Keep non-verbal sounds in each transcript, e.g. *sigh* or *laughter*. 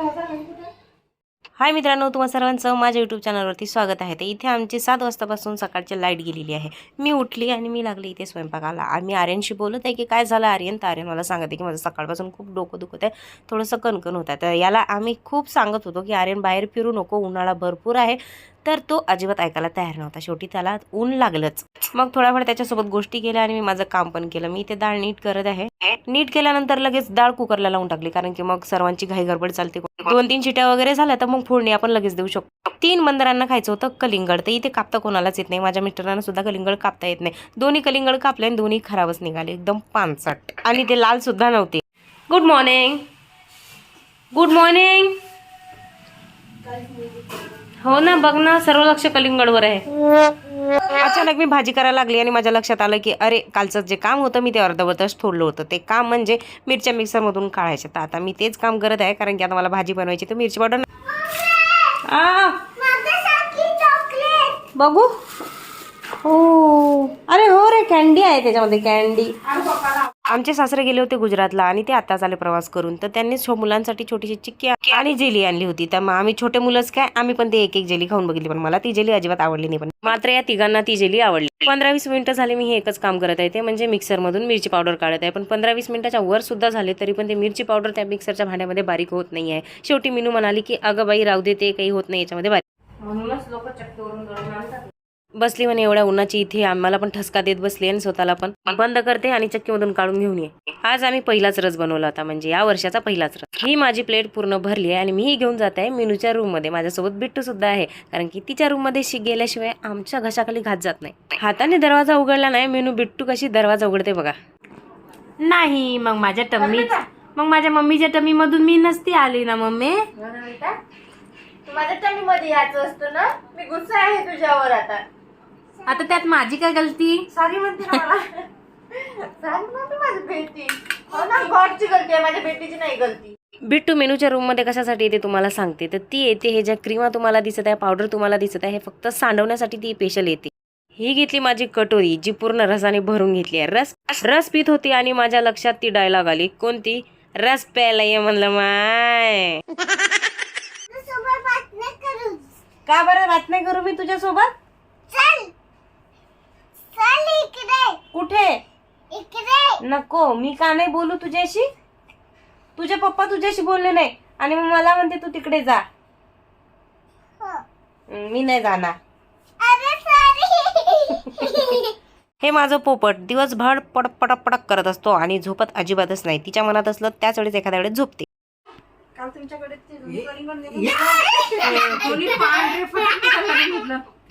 Rasa. हाय मित्रांनो तुम्हा सर्वांचं माझ्या यूट्यूब चॅनलवरती स्वागत आहे. तर इथे आमची सात वाजतापासून सकाळची लाइट गेलेली आहे. मी उठली आणि मी लागले इथे स्वयंपाकाला. आम्ही आर्यनशी बोलत आहे की काय झालं आर्यन? तर आर्यन मला सांगत आहे की माझं सकाळपासून खूप डोकं दुखत आहे. थोडंसं कणकण होत आहे. तर याला आम्ही खूप सांगत होतो की आर्यन बाहेर फिरू नको. उन्हाळा भरपूर आहे. तर तो अजिबात ऐकायला तयार नव्हता. शेवटी त्याला ऊन लागलंच. मग थोड्याफार वेळ त्याच्यासोबत गोष्टी केल्या आणि मी माझं काम पण केलं. मी ते डाळ नीट करत आहे. नीट केल्यानंतर लगेच डाळ कुकरला लावून टाकली. कारण की मग सर्वांची घाई गडबड चालते. दोन तीन शिट्या वगैरे झाल्या तर मग फोडणी आपण लगेच देऊ शकतो. तीन बंदरांना खायचं होतं कलिंगड. तर इथे कापता कोणालाच येत नाही. माझ्या मिस्टरांना सुद्धा कलिंगड कापता येत नाही. दोन्ही कलिंगड कापले आणि दोन्ही खराबच निघाले. एकदम पानसट आणि ते लाल सुद्धा नव्हते. गुड मॉर्निंग गुड मॉर्निंग हो ना बघ ना सर्व लक्ष कलिंगडवर आहे. अचानक मी भाजी करायला लागली आणि माझ्या लक्षात आलं की अरे कालचं जे काम होतं मी ते अर्धवटच ठोडलं होतं. ते काम म्हणजे मिरच्या मिक्सरमधून काढायचे. तर आता मी तेच काम करत आहे कारण की आता मला भाजी बनवायची तर मिरची पावडर आ. बघू. हो. अरे हो रे कॅन्डी आहे त्याच्यामध्ये कॅन्डी आमचे सासरे गेले होते गुजरातला आणि ते आताच आले प्रवास करून. तर त्यांनी छो- मुलांसाठी छोटीशी चिक्की आणि जेली आणली होती. तर मग आम्ही छोटे मुलंच काय आम्ही पण ते एक एक जेली खाऊन बघितली. पण मला ती जेली अजिबात आवडली नाही. पण मात्र या तिघांना ती जेली आवडली. पंधरा वीस मिनिटं झाले मी हे एकच काम करत आहे. ते म्हणजे मिक्सरमधून मिरची पावडर काढत आहे. पण पंधरा वीस मिनिटाच्या वर सुद्धा झाले तरी पण ते मिरची पावडर त्या मिक्सरच्या भांड्यामध्ये बारीक होत नाही आहे शेवटी मीनू म्हणाली की अगं बाई राहू दे ते काही होत नाही याच्यामध्ये बारीक. म्हणूनच लोक बसली म्हणे एवढ्या उन्हाची इथे आम्हाला पण ठसका देत बसली आणि स्वतःला पण. बंद करते आणि चक्कीमधून काढून घेऊन ये. आज आम्ही पहिलाच रस बनवला होता म्हणजे या वर्षाचा पहिलाच रस. ही माझी प्लेट पूर्ण भरली आहे आणि मीही घेऊन जात आहे मीनूच्या रूममध्ये माझ्यासोबत बिट्टू सुद्धा आहे कारण की तिच्या रूममध्ये शी गेल्याशिवाय आमच्या घशाखाली घात जात नाही. हाताने दरवाजा उघडला नाही मेनू बिट्टू कशी दरवाजा उघडते बघा. नाही मग माझ्या टम्मी मग माझ्या मम्मीच्या टम्मी मधून मी नसती आली ना मम्मी? माझ्या टमी मध्ये यायचं असतं ना? मी गुस्सा आहे तुझ्यावर आता. आता त्यात माझी काय गलती? सॉरी म्हणते ना मला. सांग ना तू माझी बेटी. हो ना गॉडची गलती आहे माझ्या बेटीची नाही गलती. बिट्टू मेनूच्या रूममध्ये कशासाठी येते तुम्हाला सांगते. तर ती येते हे ज्या क्रीमा तुम्हाला दिसत आहे पावडर तुम्हाला दिसत आहे हे फक्त सांडवण्यासाठी ती स्पेशल येते. ही घेतली माझी कटोरी जी पूर्ण रसाने भरून घेतली आहे. रस रस पित होती आणि माझ्या लक्षात ती डायलॉग आली. कोणती? रस प्यायला ये म्हणलं माय. का बरं बात नाही करू मी तुझ्यासोबत? कुठे? नको मी का नाही बोलू तुझ्याशी? तुझे पप्पा तुझ्याशी बोलले नाही. आणि मग मला म्हणते तू तिकडे जा. हं, मी नाही जाणार. हे माझं पोपट दिवसभर पडक पडक पडक करत असतो आणि झोपत अजिबातच नाही. तिच्या मनात असलं त्याच वेळेस एखाद्या वेळेस झोपते. काल तुमच्याकडे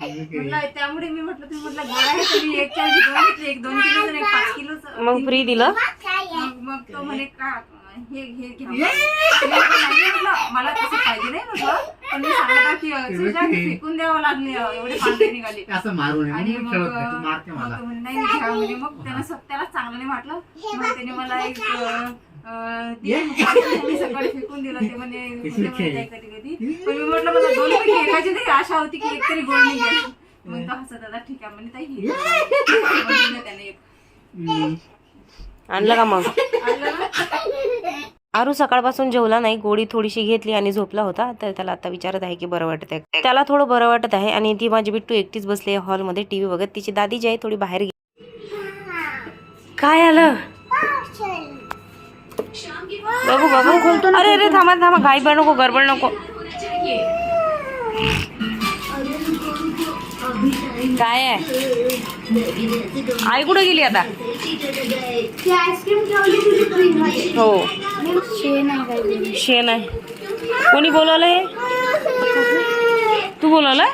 म्हटलं त्यामुळे मी म्हटलं तुम्ही म्हटलं आहे तुम्ही एक चाळीस दोन घेतले एक दोन किलो एक पाच किलो मग फ्री दिलं? मग मग तो म्हणे का हे हे म्हटलं, मला तसं पाहिजे नाही म्हटलं पण मी सांगत की फेकून द्यावं लागले एवढे पांढरे निघाले. असं मारू नये आणि मग नाही मग घ्या त्याला स- त्याला चांगलं नाही वाटलं. मग त्याने मला एक *laughs* सकाळी फेकून दिलं ते म्हणे कुठे म्हणे कधी कधी पण मी म्हटलं मला दोन पैकी एकाची तरी आशा होती की एक तरी गोळ निघेल. मग तो हसत होता ठीक आहे. म्हणे ताई हे घे." मग दिलं त्याने एक. हम्म. आणलं का मग? आरू सकाळपासून जेवला नाही गोळी थोडीशी घेतली आणि झोपला होता तर त्याला आता विचारत आहे की बरं वाटत आहे त्याला थोडं बरं वाटत आहे आणि ती माझी बिट्टू एकटीच बसली आहे हॉलमध्ये टीव्ही बघत. तिची दादी जी आहे थोडी बाहेर गेली. काय आलं? बघू बघू अरे अरे थांबा थांबा. घाई नको गडबड नको. काय आहे? आई कुठं गेली आता? हो. शेण आहे कोणी बोलवलंय तू बोलवलंय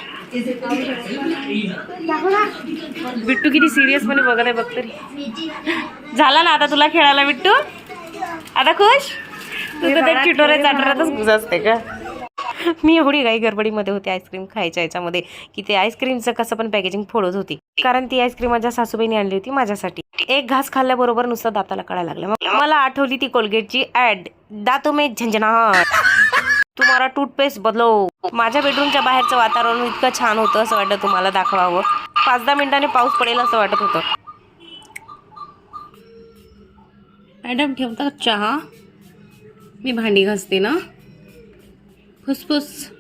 बिट्टू किती सिरियसपणे बघत आहे बघ तरी. झाला ना आता तुला खेळायला बिट्टू? आता खुश? तू तर त्या चिटोऱ्या चाटोऱ्यातच घुस असते का? मी एवढी काही गडबडीमध्ये होते आईस्क्रीम खायच्या याच्यामध्ये की ते आईस्क्रीमचं कसं पण पॅकेजिंग फोडत होती. कारण ती आईस्क्रीम माझ्या सासूबाईने आणली होती माझ्यासाठी. एक घास खाल्ल्याबरोबर नुसतं दाताला कळायला लागलं. मग मला आठवली ती कोलगेटची ऍड दातो मे झंझनाट तुम्हाला टूथपेस्ट बदलो माझ्या बेडरूमच्या बाहेरचं वातावरण इतकं छान होतं असं वाटतं तुम्हाला दाखवावं. पाच दहा मिनिटांनी पाऊस पडेल असं वाटत होतं. मॅडम ठेवता चहा? मी भांडी घासते ना. फुसफुस.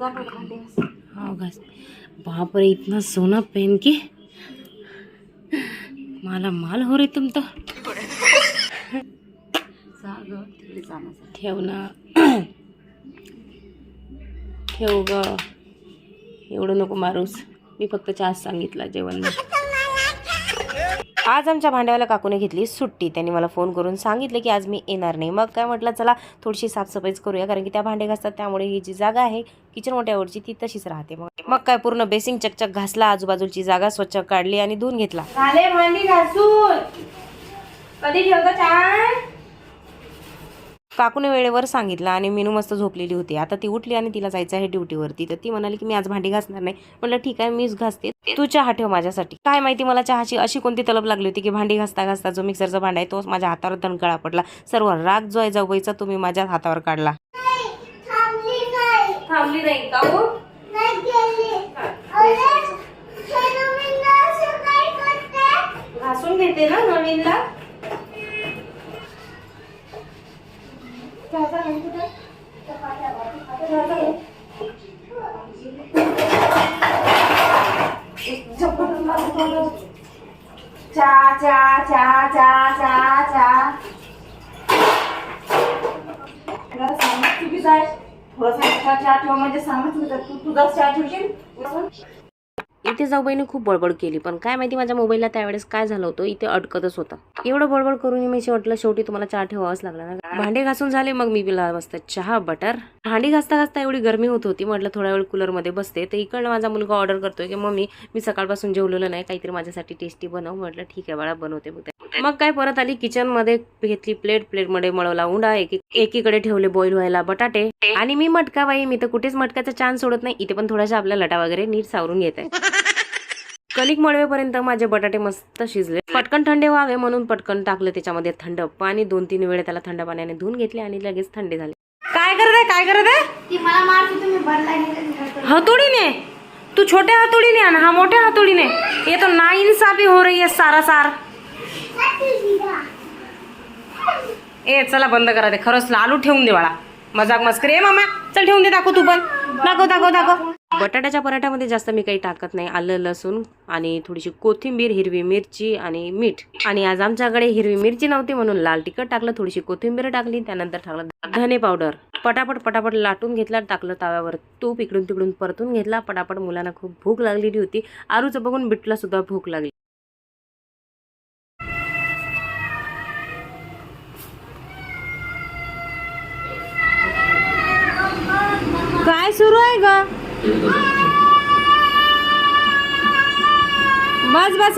हो घास. बापरे बाप रे इतना सोना पहन के. माला माल हो रे तुम तो. जा गं, ठेव ना. ठेव ग. एवढं नको मारूस. मी फक्त चहा सांगितला जेवण आज आमच्या भांड्यावाल्या काकूने घेतली सुट्टी. त्यांनी मला फोन करून सांगितलं की आज मी येणार नाही. मग काय म्हटलं चला थोडीशी साफसफाईच करूया कारण की त्या भांडे घासतात त्यामुळे ही जी जागा आहे किचन मोठ्यावरची ती तशीच राहते. मग मग काय पूर्ण बेसिंग चकचक घासला आजूबाजूची जागा स्वच्छ काढली आणि धुवून घेतला. भांडी घासून. कधी ठेवता काकूने वेळेवर सांगितलं आणि मीनू मस्त झोपलेली होती. आता ती उठली आणि तिला जायचं आहे ड्युटीवरती. तर ती म्हणाली की मी आज भांडी घासणार नाही. म्हटलं ठीक आहे मीच घासते. तू चहा ठेव माझ्यासाठी. काय माहिती मला चहाची अशी कोणती तलब लागली होती की भांडी घासता घासता जो मिक्सरचा भांडा आहे तो माझ्या हातावर दणकळा पडला. सर्व राग जो आहे जाऊबाईचा तुम्ही माझ्या हातावर काढला. थांबली नाही का हो? घासून घेते ना नवीनला? चा चा चा चा चा चा. जरा सामान चुकीचं आहे. थोडासा एक्स्ट्रा चहा ठेव म्हणजे सांगत चुकीचं तू तुझा चहा ठेवशील? इथे जाऊबाईने खूप बडबड केली पण काय माहिती माझ्या मोबाईलला त्यावेळेस काय झालं होतं इथे अडकतच होता. एवढं बडबड करून मी शेवटलं शेवटी तुम्हाला चहा ठेवावाच लागला ना. भांडे घासून झाले मग मी पिला मस्त चहा बटर. भांडी घासता घासता एवढी गरमी होत होती म्हटलं थोड्या वेळ कूलरमध्ये बसते. तर इकडनं माझा मुलगा ऑर्डर करतोय की मम्मी मी सकाळपासून जेवलेलं नाही काहीतरी माझ्यासाठी टेस्टी बनव. म्हटलं ठीक आहे बाळा बनवते मग मग काय परत आली किचनमध्ये घेतली प्लेट प्लेटमध्ये मळवला उंडा एकीकडे ठेवले बॉईल व्हायला बटाटे. आणि मी मटका बाई मी तर कुठेच मटक्याचा चान्स सोडत नाही इथे पण थोड्याशा आपल्या लटा वगैरे नीट सावरून घेत. आहे कणिक मळवेपर्यंत माझे बटाटे मस्त शिजले. पटकन थंडे व्हावे म्हणून पटकन टाकलं त्याच्यामध्ये थंड पाणी. दोन तीन वेळे त्याला थंड पाण्याने धुवून घेतले आणि लगेच थंडे झाले. काय करत आहे? काय करत आहे? हतोडीने. तू छोट्या हातोडीने आण हा मोठ्या हातोडीने. ये तो ना इंसाफी हो रही है सारा सार. ए चला बंद करा ते. खरंच आलू ठेवून दे बाळा. मजाक मस्करी. ए मामा चल ठेवून दे दाखव तू पण. दाखव दाखव दाखव. बटाट्याच्या पराठ्यामध्ये जास्त मी काही टाकत नाही. आलं लसूण आणि थोडीशी कोथिंबीर हिरवी मिरची आणि मीठ. आणि आज आमच्याकडे हिरवी मिरची नव्हती म्हणून लाल तिखट टाकलं थोडीशी कोथिंबीर टाकली त्यानंतर टाकलं धने पावडर. पटापट पटापट लाटून घेतला टाकलं ताव्यावर तूप इकडून तिकडून परतून घेतला. पटापट मुलांना खूप भूक लागलेली होती. आरूचं बघून बिटला सुद्धा भूक लागली.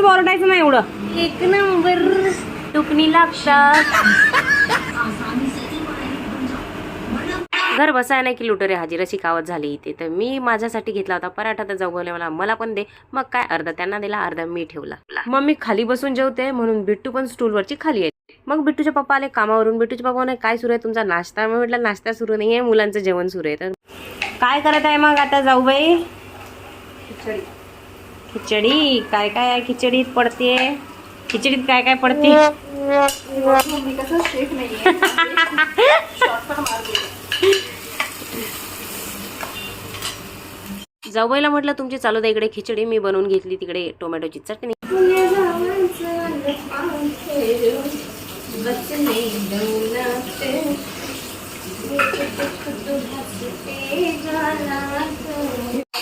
ओरडायचं नाही एवढं? एक नंबर. टुकणी लागतात. घर बसाय नाही की लुटरे हाजीर अशी कावत झाली इथे. तर मी माझ्यासाठी घेतला होता पराठा तर जाऊ मला मला पण दे. मग काय अर्धा त्यांना दिला अर्धा मी ठेवला. मग मी खाली बसून जेवते म्हणून बिट्टू पण स्टूलवरची खाली आहे. मग बिट्टूचे पप्पा आले कामावरून. बिट्टूचे पप्पा म्हणे काय सुरू आहे तुमचा नाश्ता? मी म्हटलं नाश्ता सुरू नाही आहे मुलांचं जेवण सुरू आहे. तर काय करत आहे मग आता जाऊ बाई? खिचडी. खिचडी काय काय आहे खिचडीत पडते? खिचडीत काय काय पडते? *laughs* जाऊबाईला म्हटलं तुमची चालू द्या इकडे खिचडी मी बनवून घेतली तिकडे टोमॅटोची चटणी. *laughs* *laughs*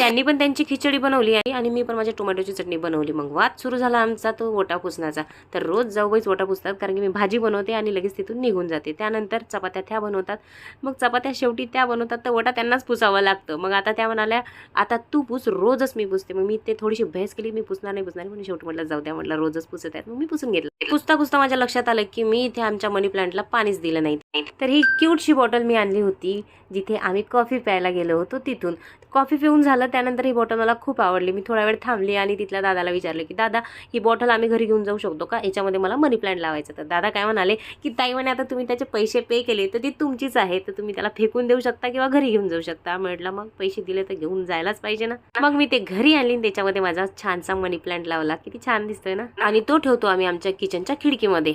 त्यांनी पण त्यांची खिचडी बनवली आहे आणि मी पण माझ्या टोमॅटोची चटणी बनवली. मग वाद सुरू झाला आमचा तो ओटा पुसण्याचा. तर रोज जाऊबाईच ओटा पुसतात कारण की मी भाजी बनवते आणि लगेच तिथून निघून जाते. त्यानंतर चपात्या त्या बनवतात. मग चपात्या शेवटी त्या बनवतात तर ओटा त्यांनाच पुसावं लागतं. मग आता त्या म्हणाल्या आता तू पुस रोजच मी पुसते. मग मी ते थोडीशी बहस केली मी पुसणार नाही पुसणार म्हणून शेवटी म्हटलं जाऊ द्या म्हटलं रोजच पुसत आहेत. मग मी पुसून घेतलं. पुसता पुसता माझ्या लक्षात आलं की मी इथे आमच्या मनी प्लांटला पाणीच दिलं नाही. तर ही क्यूटशी बॉटल मी आणली होती जिथे आम्ही कॉफी प्यायला गेलो होतो तिथून. कॉफी पिऊन झालं त्यानंतर ही बॉटल मला खूप आवडली. मी थोडा वेळ थांबली आणि तिथल्या दादाला विचारलं की दादा ही बॉटल आम्ही घरी घेऊन जाऊ शकतो का? याच्यामध्ये मला मनी प्लांट लावायचं. तर दादा काय म्हणाले की ताई म्हणे आता तुम्ही त्याचे पैसे पे केले तर ती तुमचीच आहे. तर तुम्ही त्याला फेकून देऊ शकता किंवा घरी घेऊन जाऊ शकता. म्हटलं मग पैसे दिले तर घेऊन जायलाच पाहिजे ना. मग मी ते घरी आणली आणि त्याच्यामध्ये माझा छानसा मनी प्लांट लावला. किती छान दिसतोय ना? आणि तो ठेवतो आम्ही आमच्या किचनच्या खिडकीमध्ये.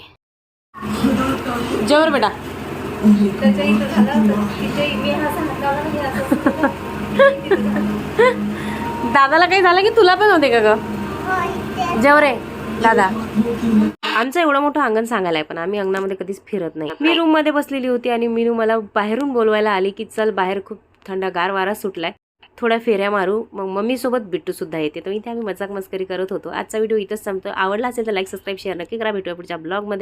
जेवर बेटा. त्याच्या इथं झालं तिथे मी असं. *laughs* दादाला काही झालं की तुला पण होते का ग? जेव रे दादा. आमचं एवढं मोठं अंगण सांगायला आहे पण आम्ही अंगणामध्ये कधीच फिरत नाही. मी रूममध्ये बसलेली होती आणि मीनू मला बाहेरून बोलवायला आली की चल बाहेर खूप थंडगार वारा सुटलाय. थोड्या फेऱ्या मारू मग मम्मी सोबत बिट्टू सुद्धा येते. तर इथे आम्ही मजाक मस्करी करत होतो. आजचा व्हिडिओ इथंच संपतो आवडला असेल तर लाईक सबस्क्राईब शेअर नक्की करा. भेटूया पुढच्या ब्लॉगमध्ये